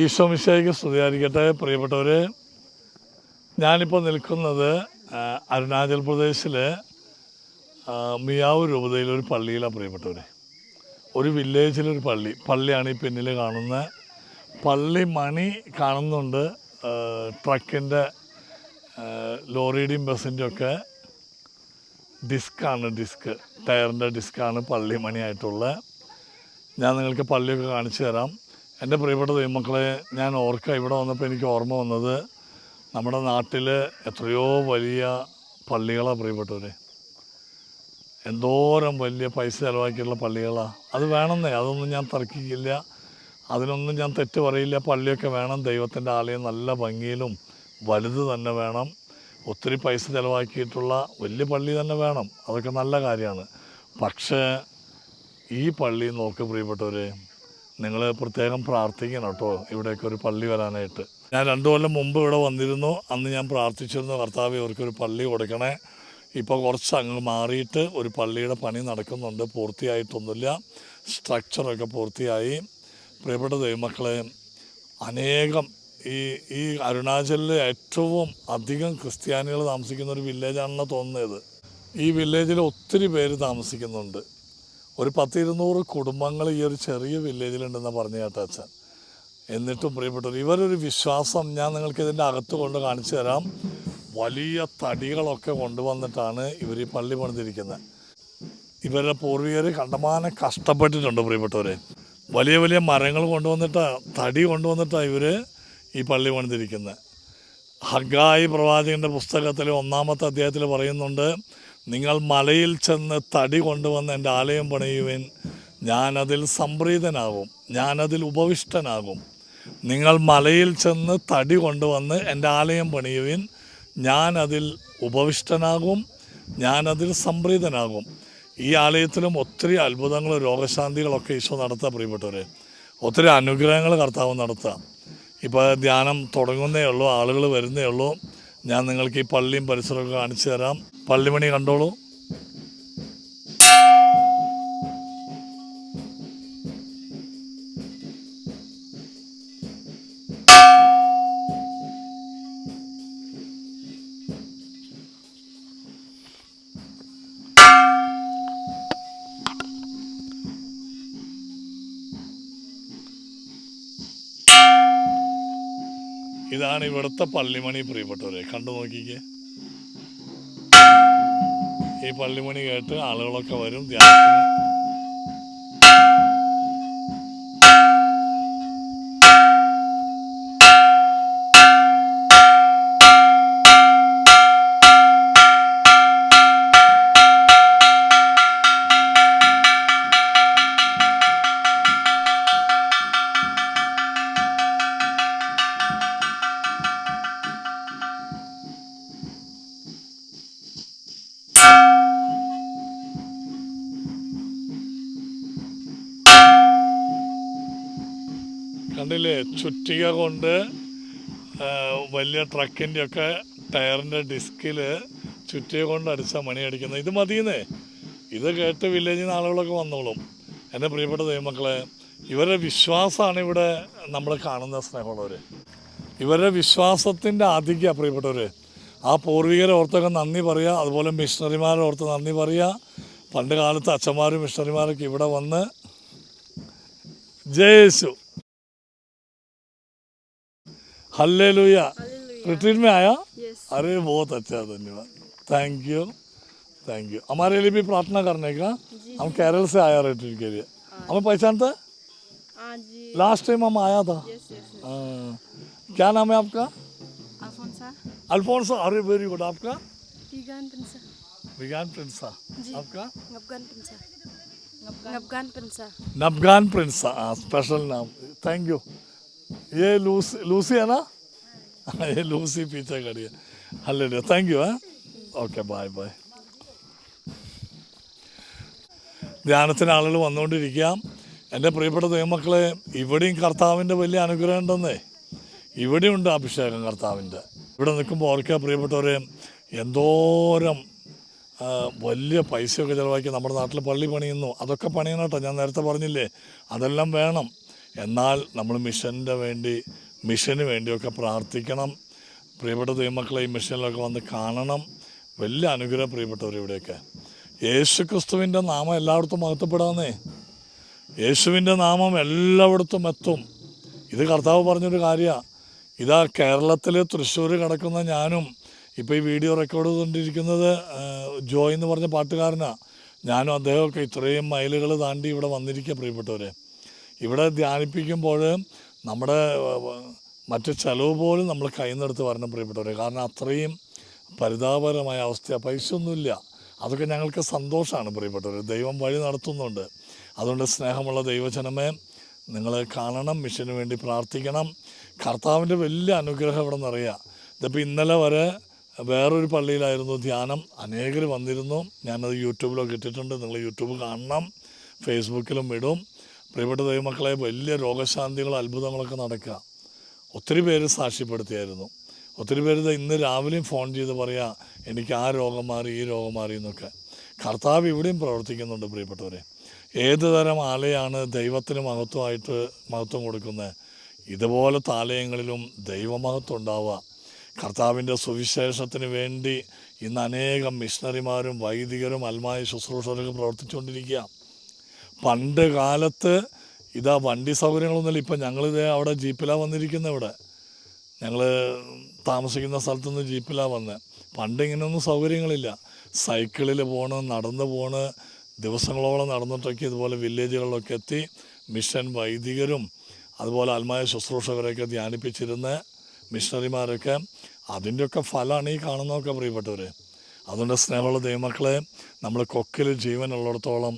ഈശോ സ്തുതിയായിരിക്കട്ടെ പ്രിയപ്പെട്ടവരെ. ഞാനിപ്പോൾ നിൽക്കുന്നത് അരുണാചൽ പ്രദേശിലെ മിയാവൂർ മിയാവ് രൂപതയിലെ ഒരു പള്ളിയിലാണ് പ്രിയപ്പെട്ടവരെ. ഒരു വില്ലേജിലൊരു പള്ളി. പള്ളിയാണ് ഈ പിന്നിൽ കാണുന്ന. പള്ളി മണി കാണുന്നുണ്ട് ട്രക്കിന്റെ ലോറിയുടെയും ബസ്സിന്റെയും ഒക്കെ ഡിസ്ക്കാണ് ഡിസ്ക്. ടയറിന്റെ ഡിസ്ക്കാണ് പള്ളി മണിയായിട്ടുള്ളത് ഞാൻ നിങ്ങൾക്ക് പള്ളിയൊക്കെ കാണിച്ചു തരാം. എന്റെ പ്രിയപ്പെട്ട ദൈവമക്കളെ ഞാൻ ഓർക്ക ഇവിടെ വന്നപ്പോൾ എനിക്ക് ഓർമ്മ വന്നത് നമ്മുടെ നാട്ടിൽ എത്രയോ വലിയ പള്ളികളാണ് പ്രിയപ്പെട്ടവരെ. എന്തോരം വലിയ പൈസ ചിലവാക്കിയിട്ടുള്ള പള്ളികളാണ് അത് വേണമെന്നേ അതൊന്നും ഞാൻ തർക്കിക്കില്ല. അതിനൊന്നും ഞാൻ തെറ്റ് പറയില്ല. പള്ളിയൊക്കെ വേണം ദൈവത്തിന്റെ ആലയം നല്ല ഭംഗിയിലും വലുത് തന്നെ വേണം. ഒത്തിരി പൈസ ചിലവാക്കിയിട്ടുള്ള വലിയ പള്ളി തന്നെ വേണം. അതൊക്കെ നല്ല കാര്യമാണ്. പക്ഷേ ഈ പള്ളി നോക്ക് പ്രിയപ്പെട്ടവരെ നിങ്ങൾ പ്രത്യേകം പ്രാർത്ഥിക്കണം കേട്ടോ. ഇവിടേക്ക് ഒരു പള്ളി വരാനായിട്ട്. ഞാൻ രണ്ടു കൊല്ലം മുമ്പ് ഇവിടെ വന്നിരുന്നു. അന്ന് ഞാൻ പ്രാർത്ഥിച്ചിരുന്നു കർത്താവ് ഇവർക്കൊരു പള്ളി കൊടുക്കണേ. ഇപ്പോൾ കുറച്ച് അങ്ങ് മാറിയിട്ട് ഒരു പള്ളിയുടെ പണി നടക്കുന്നുണ്ട്. പൂർത്തിയായിട്ടൊന്നുമില്ല. സ്ട്രക്ചറൊക്കെ പൂർത്തിയായി. പ്രിയപ്പെട്ട ദൈവമക്കളെ അനേകം ഈ ഈ അരുണാചലിൽ ഏറ്റവും അധികം ക്രിസ്ത്യാനികൾ താമസിക്കുന്ന ഒരു വില്ലേജാണെന്ന് തോന്നുന്നത്. ഈ വില്ലേജിൽ ഒത്തിരി പേര് താമസിക്കുന്നുണ്ട്. ഒരു പത്തിരുന്നൂറ് കുടുംബങ്ങൾ ഈ ഒരു ചെറിയ വില്ലേജിലുണ്ടെന്ന് പറഞ്ഞു കേട്ടോ അച്ഛൻ. എന്നിട്ടും പ്രിയപ്പെട്ടവർ ഇവരൊരു വിശ്വാസം ഞാൻ നിങ്ങൾക്ക് ഇതിന്റെ അകത്ത് കൊണ്ട് കാണിച്ചു തരാം. വലിയ തടികളൊക്കെ കൊണ്ടുവന്നിട്ടാണ് ഇവർ ഈ പള്ളി പണിതിരിക്കുന്നത്. ഇവരുടെ പൂർവികർ കണ്ടമാനം കഷ്ടപ്പെട്ടിട്ടുണ്ട് പ്രിയപ്പെട്ടവരെ. വലിയ വലിയ മരങ്ങൾ കൊണ്ടുവന്നിട്ടാണ് തടി കൊണ്ടുവന്നിട്ടാണ് ഇവർ ഈ പള്ളി പണിതിരിക്കുന്നത്. ഹഗായി പ്രവാചകന്റെ പുസ്തകത്തിൽ ഒന്നാമത്തെ അധ്യായത്തിൽ പറയുന്നുണ്ട് നിങ്ങൾ മലയിൽ ചെന്ന് തടി കൊണ്ടുവന്ന് എന്റെ ആലയം പണിയുവിൻ. ഞാനതിൽ സംപ്രീതനാകും. ഞാനതിൽ ഉപവിഷ്ടനാകും. നിങ്ങൾ മലയിൽ ചെന്ന് തടി കൊണ്ടുവന്ന് എന്റെ ആലയം പണിയുവിൻ. ഞാനതിൽ ഉപവിഷ്ടനാകും. ഞാനതിൽ സംപ്രീതനാകും. ഈ ആലയത്തിലും ഒത്തിരി അത്ഭുതങ്ങളും രോഗശാന്തികളൊക്കെ ഈശോ നടത്തുക പ്രിയപ്പെട്ടവരെ. ഒത്തിരി അനുഗ്രഹങ്ങൾ കർത്താവ് നടത്താം ഇപ്പോൾ ധ്യാനം തുടങ്ങുന്നേ ഉള്ളൂ ആളുകൾ വരുന്നേ ഉള്ളൂ. ഞാൻ നിങ്ങൾക്ക് ഈ പള്ളിയും പരിസരമൊക്കെ കാണിച്ചു തരാം. പള്ളിമണി കണ്ടോളൂ. ഇതാണ് ഇവിടുത്തെ പള്ളിമണി പ്രിയപ്പെട്ടവരെ. കണ്ടു നോക്കിക്കേ. ഈ പള്ളിമണി കേട്ട് ആളുകളൊക്കെ വരും ധ്യാനത്തിന്. ചുറ്റിക കൊണ്ട് വലിയ ട്രക്കിന്റെ ഒക്കെ ടയറിന്റെ ഡിസ്കിൽ ചുറ്റിക കൊണ്ട് അടിച്ച മണി അടിക്കുന്നത്. ഇത് മതിയെന്നേ. ഇത് കേട്ട് വില്ലേജിൽ നിന്ന് ആളുകളൊക്കെ വന്നോളും. എന്റെ പ്രിയപ്പെട്ട ദൈവമക്കളെ ഇവരുടെ വിശ്വാസമാണ് ഇവിടെ നമ്മൾ കാണുന്ന സ്നേഹമുള്ളവർ ഇവരുടെ വിശ്വാസത്തിന്റെ ആധിക്യ പ്രിയപ്പെട്ടവർ ആ പൂർവികരെ ഓർത്തൊക്കെ നന്ദി പറയുക അതുപോലെ മിഷണറിമാരെ ഓർത്ത് നന്ദി പറയുക പണ്ട് കാലത്ത് അച്ഛന്മാരും മിഷണറിമാരൊക്കെ ഇവിടെ വന്ന് ജയേശു हल्ले लुया रिट्रीट में आया? यस अरे बहुत अच्छा धन्यवाद। थैंक यू थैंक यू हमारे लिए भी प्रार्थना करने का। हम केरल से आया रिट्रीट के लिए। हमें पहचानता है? हाँ लास्ट टाइम हम आया था। यस यस हाँ। क्या नाम है आपका? अल्फोंसा अल्फोंसो अरे वेरी गुड आपका? विज्ञान प्रिंसा। आपका? गबगान पिंसा नबगान प्रिंसा। हाँ स्पेशल नाम। थैंक यू ये लूसी लूसी है ना ये लूसी पीछे खड़ी है हल्ले थैंक यू हाँ ഓക്കെ ബായ് ബായ് ധ്യാനത്തിന് ആളുകൾ വന്നുകൊണ്ടിരിക്കുക എൻ്റെ പ്രിയപ്പെട്ട ദൈവമക്കളെ ഇവിടെയും കർത്താവിൻ്റെ വലിയ അനുഗ്രഹം ഉണ്ടെന്നേ ഇവിടെയുണ്ട് അഭിഷേകം കർത്താവിൻ്റെ ഇവിടെ നിൽക്കുമ്പോൾ ഓർക്കുക പ്രിയപ്പെട്ടവരെ എന്തോരം ആ, വലിയ പൈസയൊക്കെ ചിലവാക്കി നമ്മുടെ നാട്ടിൽ പള്ളി പണിയുന്നു അതൊക്കെ പണിയണം കേട്ടോ ഞാൻ നേരത്തെ പറഞ്ഞില്ലേ അതെല്ലാം വേണം എന്നാൽ നമ്മൾ മിഷന്റെ വേണ്ടി മിഷന് വേണ്ടിയൊക്കെ പ്രാർത്ഥിക്കണം. പ്രിയപ്പെട്ട ദൈവമക്കളെ ഈ മിഷനിലൊക്കെ വന്ന് കാണണം. വലിയ അനുഗ്രഹം പ്രിയപ്പെട്ടവർ ഇവിടെയൊക്കെ. യേശു ക്രിസ്തുവിന്റെ നാമം എല്ലായിടത്തും മഹത്വപ്പെടാന്നേ യേശുവിന്റെ നാമം എല്ലായിടത്തും എത്തും. ഇത് കർത്താവ് പറഞ്ഞൊരു കാര്യമാണ് ഇതാ കേരളത്തിൽ തൃശ്ശൂർ കിടക്കുന്ന ഞാനും ഇപ്പോൾ ഈ വീഡിയോ റെക്കോർഡ് ചെയ്തുകൊണ്ടിരിക്കുന്നത് ജോയ് എന്ന് പറഞ്ഞ പാട്ടുകാരനാണ് ഞാനും അദ്ദേഹമൊക്കെ ഇത്രയും മൈലുകൾ താണ്ടി ഇവിടെ വന്നിരിക്കുക പ്രിയപ്പെട്ടവരെ. ഇവിടെ ധ്യാനിപ്പിക്കുമ്പോൾ നമ്മുടെ മറ്റു ചിലവ് പോലും നമ്മൾ കയ്യിൽ നിന്നെടുത്ത് വരണം പ്രിയപ്പെട്ടവരെ. കാരണം അത്രയും പരിതാപകരമായ അവസ്ഥ പൈസ ഒന്നുമില്ല. അതൊക്കെ ഞങ്ങൾക്ക് സന്തോഷമാണ് പ്രിയപ്പെട്ടവർ ദൈവം വഴി നടത്തുന്നുണ്ട്. അതുകൊണ്ട് സ്നേഹമുള്ള ദൈവജനമേ നിങ്ങൾ കാണണം മിഷന് വേണ്ടി പ്രാർത്ഥിക്കണം. കർത്താവിന്റെ വലിയ അനുഗ്രഹം ഇവിടെ നിറയുക ഇതിപ്പോൾ ഇന്നലെ വരെ വേറൊരു പള്ളിയിലായിരുന്നു ധ്യാനം. അനേകർ വന്നിരുന്നു. ഞാനത് യൂട്യൂബിലൊക്കെ ഇട്ടിട്ടുണ്ട്. നിങ്ങൾ യൂട്യൂബ് കാണണം. ഫേസ്ബുക്കിലും ഇടും. പ്രിയപ്പെട്ട ദൈവമക്കളെ വലിയ രോഗശാന്തികളും അത്ഭുതങ്ങളൊക്കെ നടക്കുക. ഒത്തിരി പേര് സാക്ഷ്യപ്പെടുത്തിയായിരുന്നു. ഒത്തിരി പേര് ഇന്ന് രാവിലെയും ഫോൺ ചെയ്ത് പറയാ എനിക്ക് ആ രോഗം മാറി ഈ രോഗം മാറി എന്നൊക്കെ. കർത്താവ് ഇവിടെയും പ്രവർത്തിക്കുന്നുണ്ട് പ്രിയപ്പെട്ടവരെ. ഏത് തരം ആലയാണ് ദൈവത്തിന് മഹത്വമായിട്ട് മഹത്വം കൊടുക്കുന്നത്? ഇതുപോലത്തെ ആലയങ്ങളിലും ദൈവമഹത്വം ഉണ്ടാവുക കർത്താവിന്റെ സുവിശേഷത്തിന് വേണ്ടി ഇന്ന് അനേകം മിഷണറിമാരും വൈദികരും അൽമായ ശുശ്രൂഷകരൊക്കെ പ്രവർത്തിച്ചുകൊണ്ടിരിക്കുക. പണ്ട് കാലത്ത് ഇതാ വണ്ടി സൗകര്യങ്ങളൊന്നുമില്ല. ഇപ്പം ഞങ്ങളിത് അവിടെ ജീപ്പിലാണ് വന്നിരിക്കുന്നത് ഇവിടെ. ഞങ്ങൾ താമസിക്കുന്ന സ്ഥലത്തു നിന്ന് ജീപ്പിലാണ് വന്നത് പണ്ട് ഇങ്ങനെയൊന്നും സൗകര്യങ്ങളില്ല. സൈക്കിളിൽ പോണ് നടന്ന് പോണ് ദിവസങ്ങളോളം നടന്നിട്ടൊക്കെ ഇതുപോലെ വില്ലേജുകളിലൊക്കെ എത്തി മിഷൻ വൈദികരും അതുപോലെ ആത്മായ ശുശ്രൂഷകരെയൊക്കെ ധ്യാനിപ്പിച്ചിരുന്ന മിഷണറിമാരൊക്കെ. അതിന്റെയൊക്കെ ഫലമാണ് ഈ കാണുന്നതൊക്കെ പ്രിയപ്പെട്ടവർ അതുകൊണ്ട് സ്നേഹമുള്ള ദൈവമക്കളെ നമ്മൾ കൊക്കിൽ ജീവനുള്ളിടത്തോളം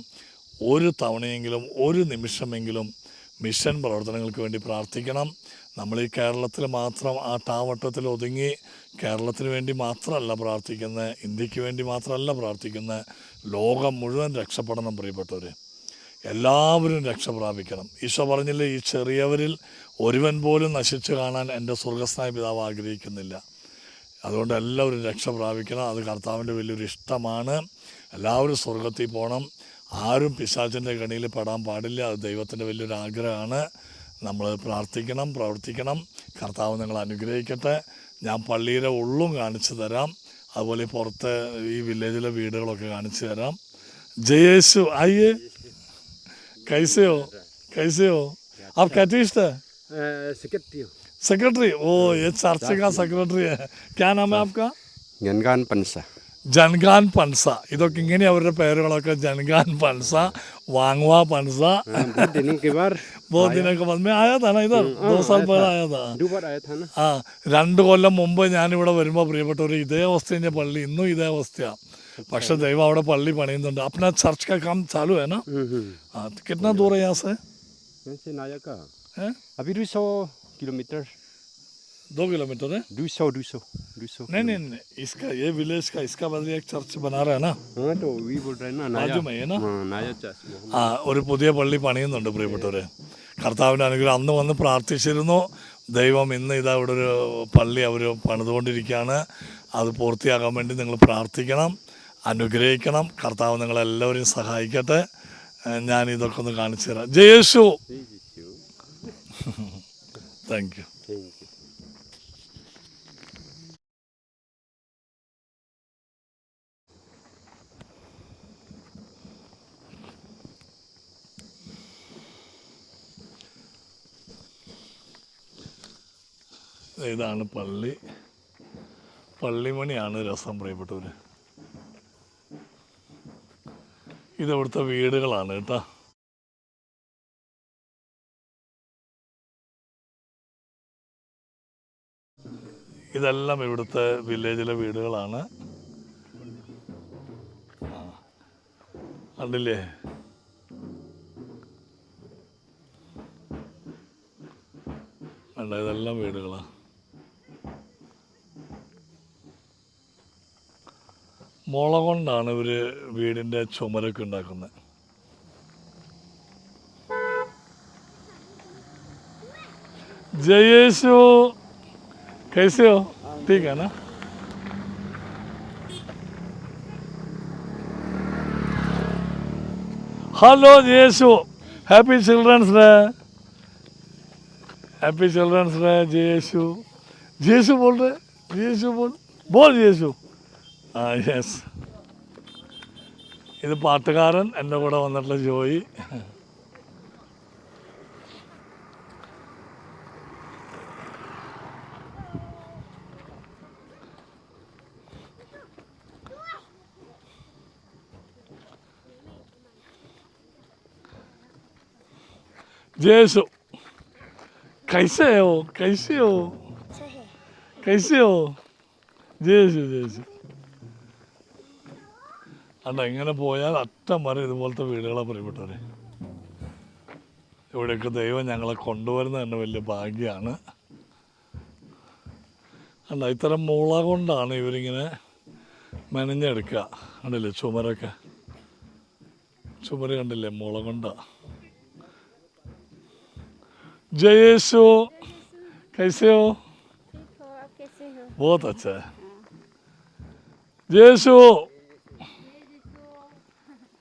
ഒരു തവണയെങ്കിലും ഒരു നിമിഷമെങ്കിലും മിഷൻ പ്രവർത്തനങ്ങൾക്ക് വേണ്ടി പ്രാർത്ഥിക്കണം. നമ്മൾ ഈ കേരളത്തിൽ മാത്രം ആ ടാവട്ടത്തിൽ ഒതുങ്ങി കേരളത്തിന് വേണ്ടി മാത്രമല്ല പ്രാർത്ഥിക്കുന്നത് ഇന്ത്യയ്ക്ക് വേണ്ടി മാത്രമല്ല പ്രാർത്ഥിക്കുന്നത് ലോകം മുഴുവൻ രക്ഷപ്പെടണം പ്രിയപ്പെട്ടവർ എല്ലാവരും രക്ഷ പ്രാപിക്കണം. ഈശോ പറഞ്ഞില്ലേ ഈ ചെറിയവരിൽ ഒരുവൻ പോലും നശിച്ചു കാണാൻ എന്റെ സ്വർഗസ്നായ പിതാവ് ആഗ്രഹിക്കുന്നില്ല. അതുകൊണ്ട് എല്ലാവരും രക്ഷ പ്രാപിക്കണം. അത് കർത്താവിന്റെ വലിയൊരു ഇഷ്ടമാണ്. എല്ലാവരും സ്വർഗത്തിൽ പോകണം ആരും പിശാചിൻ്റെ കണിയിൽ പെടാൻ പാടില്ല അത് ദൈവത്തിൻ്റെ വലിയൊരു ആഗ്രഹമാണ് നമ്മൾ പ്രാർത്ഥിക്കണം പ്രവർത്തിക്കണം കർത്താവ് നിങ്ങൾ അനുഗ്രഹിക്കട്ടെ ഞാൻ പള്ളിയിലെ ഉള്ളും കാണിച്ചു തരാം അതുപോലെ ഈ പുറത്തെ ഈ വില്ലേജിലെ വീടുകളൊക്കെ കാണിച്ചു തരാം ജയേശു ആയിയെ कैसे हो कैसे हो आप कैटिस्ट है सेक्रेटरी हूँ सेक्रेटरी ओ ये चर्च का सेक्रेटरी है क्या नाम है आपका गनगान पंसा ജൻഗാൻ പൻസ ഇതൊക്കെ ഇങ്ങനെ അവരുടെ പേരുകളൊക്കെ ജൻഗാൻ പൻസ വാങ്ങുവാ പൻസ ബോധിനൊക്കെ വന്ന് ആയതാണ് ഇത് ദിവസം പേര് ആയതാണ്. ആ രണ്ട് കൊല്ലം മുമ്പ് ഞാനിവിടെ വരുമ്പോൾ പ്രിയപ്പെട്ടവർ ഇതേ അവസ്ഥേന്റെ പള്ളി ഇന്നും ഇതേ അവസ്ഥയാണ് പക്ഷെ ദൈവം അവിടെ പള്ളി പണിയുന്നുണ്ട്. അപ്പന ചർച്ച കാ കാം ചാലു ഹെ നാ? കിട്ടുന്ന ദൂരം കിലോമീറ്റർ? दो सौ किलोमीटर दो किलोमीटर है दो सौ दो सौ दो सौ नहीं नहीं नहीं इसका ये विलेज का इसका बदले एक चर्च बना रहा है ना हाँ तो वही बोल रहे हैं ना नाया बाजू में है ना हाँ नाया चर्च मोहम्मद ആ ഒരു പുതിയ പള്ളി പണിയുന്നുണ്ട് പ്രിയപ്പെട്ടവരെ കർത്താവിൻ്റെ അനുഗ്രഹം അന്ന് വന്ന് പ്രാർത്ഥിച്ചിരുന്നു ദൈവം ഇന്ന് ഇതാ ഇവിടെ ഒരു പള്ളി അവർ പണിതുകൊണ്ടിരിക്കുകയാണ് അത് പൂർത്തിയാകാൻ വേണ്ടി നിങ്ങൾ പ്രാർത്ഥിക്കണം അനുഗ്രഹിക്കണം കർത്താവ് നിങ്ങളെല്ലാവരെയും സഹായിക്കട്ടെ ഏഹ് ഞാൻ ഇതൊക്കെ ഒന്ന് കാണിച്ചു തരാം ജയേശു Thank you. Thank you ഇതാണ് പള്ളി. പള്ളിമണിയാണ് രസം പ്രിയപ്പെട്ടവർ ഇതവിടുത്തെ വീടുകളാണ് കേട്ടോ. ഇതെല്ലാം ഇവിടുത്തെ വില്ലേജിലെ വീടുകളാണ്. കണ്ടില്ലേ? കണ്ട? ഇതെല്ലാം വീടുകളാണ് മുള കൊണ്ടാണ് ഇവർ വീടിന്റെ ചുമരൊക്കെ ഉണ്ടാക്കുന്നത്. ജയേശു കൈസയോ തീക്കാന hello ജയേശു happy children's day happy children's day ജയേശു. ജയേശു ബോൾ ജയേശു ബോൾ ബോൾ ജയേശു. യെസ് ഇത് പാട്ടുകാരൻ എന്റെ കൂടെ വന്നിട്ടുള്ള ജോയി. ജേസു കൈസയോ? കൈസയോ. കൈസയോ? ജേസു ജേസു. അല്ല ഇങ്ങനെ പോയാൽ അറ്റം വരെ ഇതുപോലത്തെ വീടുകളെ പ്രിയപ്പെട്ടവരെ ഇവിടെയൊക്കെ ദൈവം ഞങ്ങളെ കൊണ്ടുവരുന്നത് തന്നെ വലിയ ഭാഗ്യമാണ് അല്ല ഇത്തരം മുള കൊണ്ടാണ് ഇവരിങ്ങനെ മെനഞ്ഞെടുക്കുക. കണ്ടില്ലേ ചുമരൊക്കെ? ചുമര് കണ്ടില്ലേ മുള കൊണ്ടാ? ജയേശു കൈസയോ? ബോത്ത് അച്ഛ ജയേശു!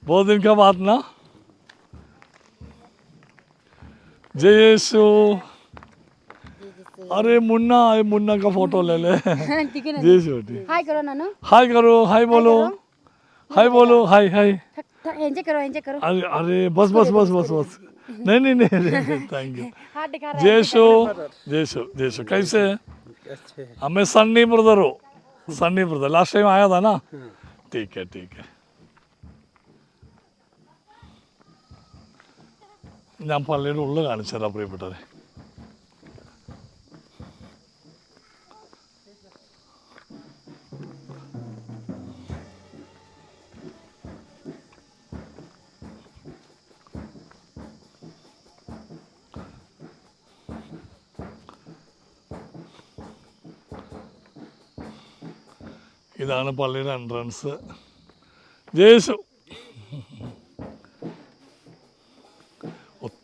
बहुत है दिन का बात ना। जयेशु अरे मुन्ना ये मुन्ना का फ़ोटो ले ले। जय ठीक हाय करो नानू। हाय करो हाय बोलो। हाय बोलो हाय हाय एंजॉय करो एंजॉय करो। अरे अरे बस बस बस बस बस। नहीं नहीं नहीं थैंक यू हाथ दिखा जय जयशु जय जयशु कैसे है? अच्छे हमें सन्नी ब्रदर हो। सन्नी ब्रदर लास्ट टाइम आया था ना? ठीक है ठीक है। ഞാൻ പള്ളിയുടെ ഉള്ളിൽ കാണിച്ചു തരാം പ്രിയപ്പെട്ടവരെ. ഇതാണ് പള്ളിയുടെ എൻട്രൻസ് ജേസു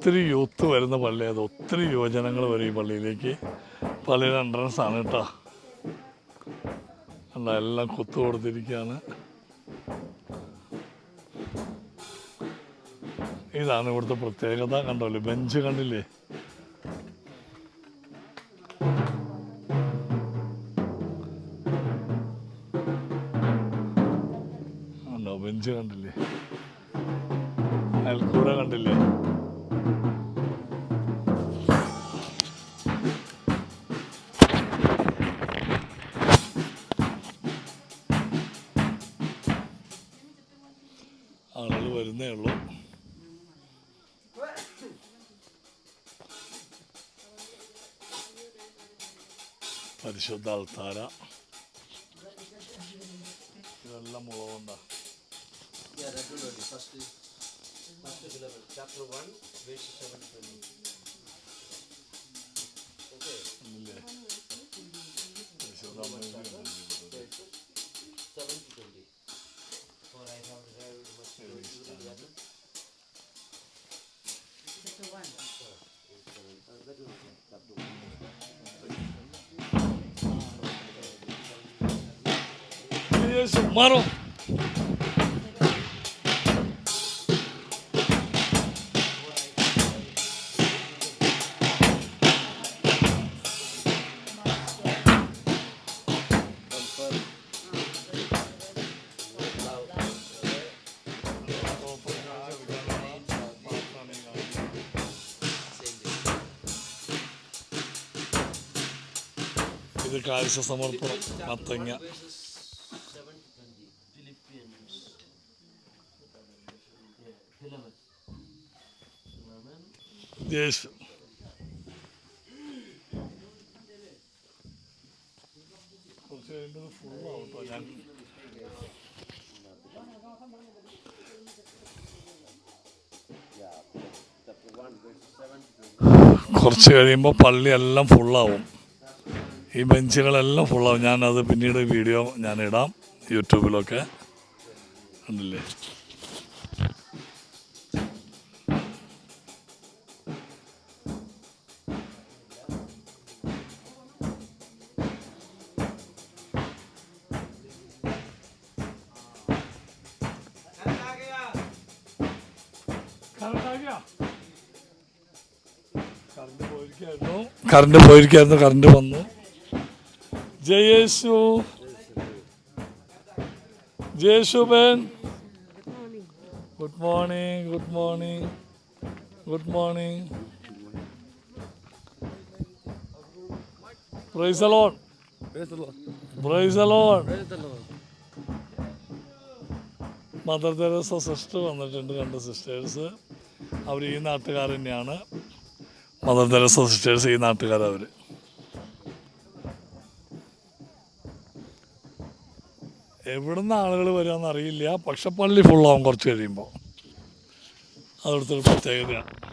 ഒത്തിരി യൂത്ത് വരുന്ന പള്ളിയത് ഒത്തിരി യുവജനങ്ങൾ വരും ഈ പള്ളിയിലേക്ക്. പള്ളിയുടെ എൻട്രൻസ് ആണ് കേട്ടോ. എല്ലാം കുത്തു കൊടുത്തിരിക്കുകയാണ്. ഇതാണ് ഇവിടുത്തെ പ്രത്യേകത. കണ്ടല്ലോ ബെഞ്ച് കണ്ടില്ലേ? ബെഞ്ച് കണ്ടില്ലേ? അയൽക്കൂര കണ്ടില്ലേ? ആളുകൾ വരുന്നേ ഉള്ളൂ പരിശുദ്ധ അൾത്താര ഇതെല്ലാം മുളകൊണ്ടാ ഇല്ലേ? Eso, Maro. ഇത് കാഴ്ച സമർപ്പണം മത്തങ്ങ കേട്ടോ ഞാൻ കുറച്ച് കഴിയുമ്പോൾ പള്ളിയെല്ലാം ഫുള്ളാവും ഈ ബെഞ്ചുകളെല്ലാം ഫുള്ളാവും ഞാനത് പിന്നീട് വീഡിയോ ഞാനിടാം യൂട്യൂബിലൊക്കെ. കണ്ടില്ലേ? കറണ്ട് പോയിരിക്കായിരുന്നു കറണ്ട് വന്നു. ജയേശു. ജയേശു ബേൻ. Good morning good morning good morning. Praise alone praise alone mother Teresa sister വന്നിട്ടുണ്ട് രണ്ട് സിസ്റ്റേഴ്സ് അവർ ഈ നാട്ടുകാർ തന്നെയാണ്. മദർ തെരേസ സിസ്റ്റേഴ്സ് ഈ നാട്ടുകാരവർ എവിടുന്ന് ആളുകൾ വരുമെന്ന് അറിയില്ല പക്ഷെ പള്ളി ഫുള്ളാവും കുറച്ച് കഴിയുമ്പോൾ അവിടുത്തെ പ്രത്യേകതയാണ്.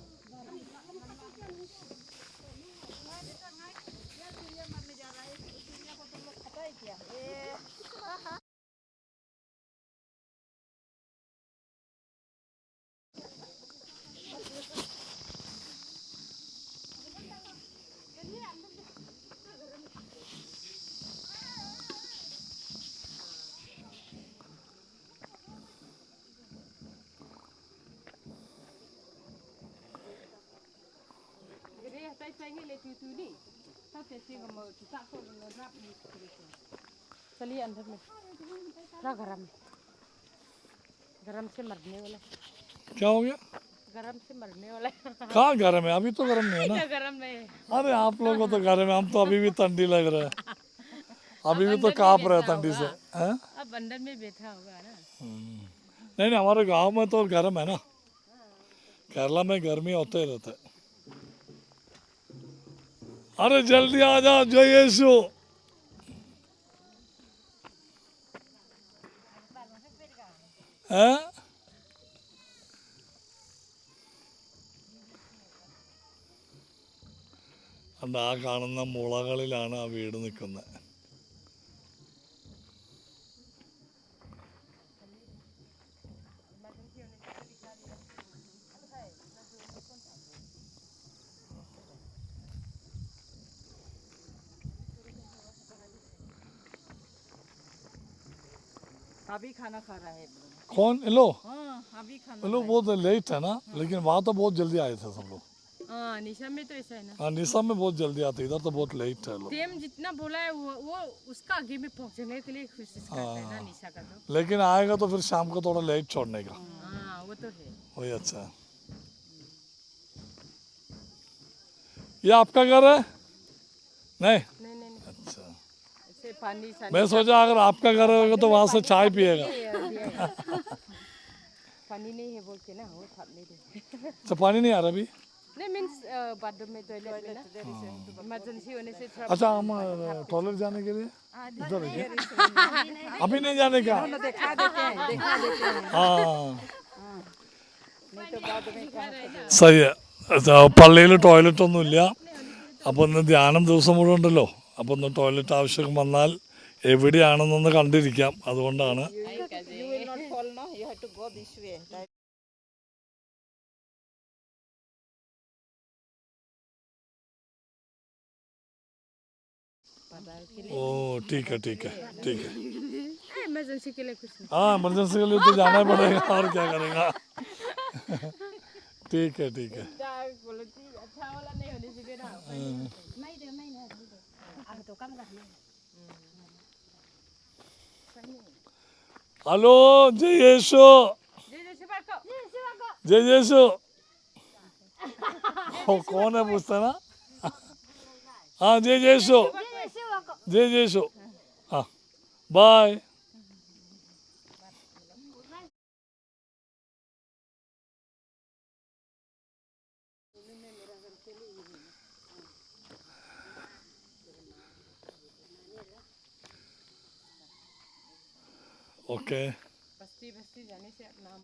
चलिए अंदर में थोड़ा गरम है गरम से मरने वाला क्या हो गया? गरम से मरने वाला कहाँ गर्म है? अभी तो गर्म नहीं है ना। गरम में अरे आप लोगों को तो गर्म है। हम तो अभी भी ठंडी लग रहा है। अभी भी तो काँप रहे हैं ठंडी से। हैं? अब अंदर में बैठा होगा ना। नहीं नहीं हमारे गाँव में तो गर्म है ना। केरला में गर्मी होते ही। અરે જલ્દી આ જા જોઈએ શું હે അത് ആ കാണുന്ന മുളകളിലാണ് ആ വീട് നിൽക്കുന്നത്. अभी खाना खा रहा है कौन? लो हाँ अभी खाना लोग बहुत लेट है ना लेकिन वहाँ तो बहुत जल्दी आए थे सब लोग। हाँ निशा में तो ऐसा है ना। हाँ निशा में बहुत जल्दी आते इधर तो बहुत लेट है लोग। जितना बोला है वो वो उसका आगे में पहुँचने के लिए कोशिश करता है ना निशा का तो। लेकिन आएगा तो फिर शाम को थोड़ा लेट छोड़ने का। हाँ वो तो है। वही अच्छा है। ये आपका घर है? नहीं पानी सा मैं सोचा अगर आपका घर होगा तो वहाँ से चाय पिएगा पानी नहीं है बोल के ना वो साथ नहीं दे अच्छा पानी नहीं आ रहा अभी नहीं मीन्स बाथरूम में टॉयलेट में ना इमरजेंसी होने से थोड़ा अच्छा हम टॉयलेट जाने के लिए इधर है क्या? अभी नहीं जाने का देखा देते हैं देखा देते हैं हाँ സഹി പള്ളിയിൽ ടോയ്ലറ്റ് ഒന്നുമില്ല അപ്പോൾ ഇന്ന് ധ്യാനം ദിവസം മുഴുവൻ ഉണ്ടല്ലോ അപ്പോൾ ഒന്ന് ടോയ്ലറ്റ് ആവശ്യം വന്നാൽ എവിടെയാണെന്നൊന്ന് കണ്ടിരിക്കാം അതുകൊണ്ടാണ് You will not fall now. You have to go this way. Right? ओ ठीक है ठीक है ठीक है इमरजेंसी के लिए कुछ नहीं हाँ इमरजेंसी के लिए तो जाना ही पड़ेगा और क्या करेगा ठीक है ठीक है क्वालिटी अच्छा वाला नहीं होने से ना హలో జై యేసు జై కోన పూస్తానా జై యేసు జై యేసు బాయ్ ओके बस्ती बस्ती जाने से अपना